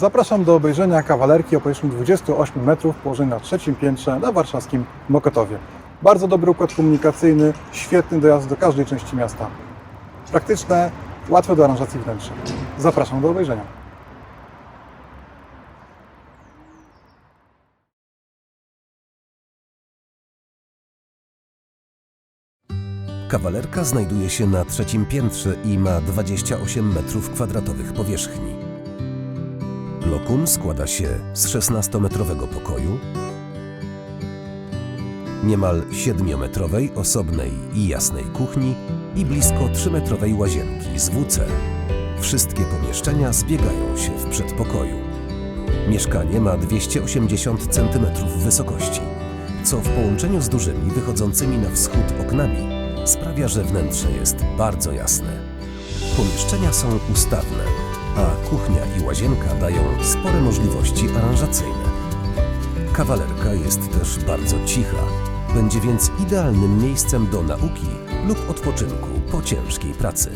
Zapraszam do obejrzenia kawalerki o powierzchni 28 metrów położonej na trzecim piętrze na warszawskim Mokotowie. Bardzo dobry układ komunikacyjny, świetny dojazd do każdej części miasta. Praktyczne, łatwe do aranżacji wnętrza. Zapraszam do obejrzenia. Kawalerka znajduje się na trzecim piętrze i ma 28 metrów kwadratowych powierzchni. Lokum składa się z 16-metrowego pokoju, niemal 7-metrowej osobnej i jasnej kuchni i blisko 3-metrowej łazienki z WC. Wszystkie pomieszczenia zbiegają się w przedpokoju. Mieszkanie ma 280 cm wysokości, co w połączeniu z dużymi wychodzącymi na wschód oknami sprawia, że wnętrze jest bardzo jasne. Pomieszczenia są ustawne, a kuchnia i łazienka dają spore możliwości aranżacyjne. Kawalerka jest też bardzo cicha, będzie więc idealnym miejscem do nauki lub odpoczynku po ciężkiej pracy.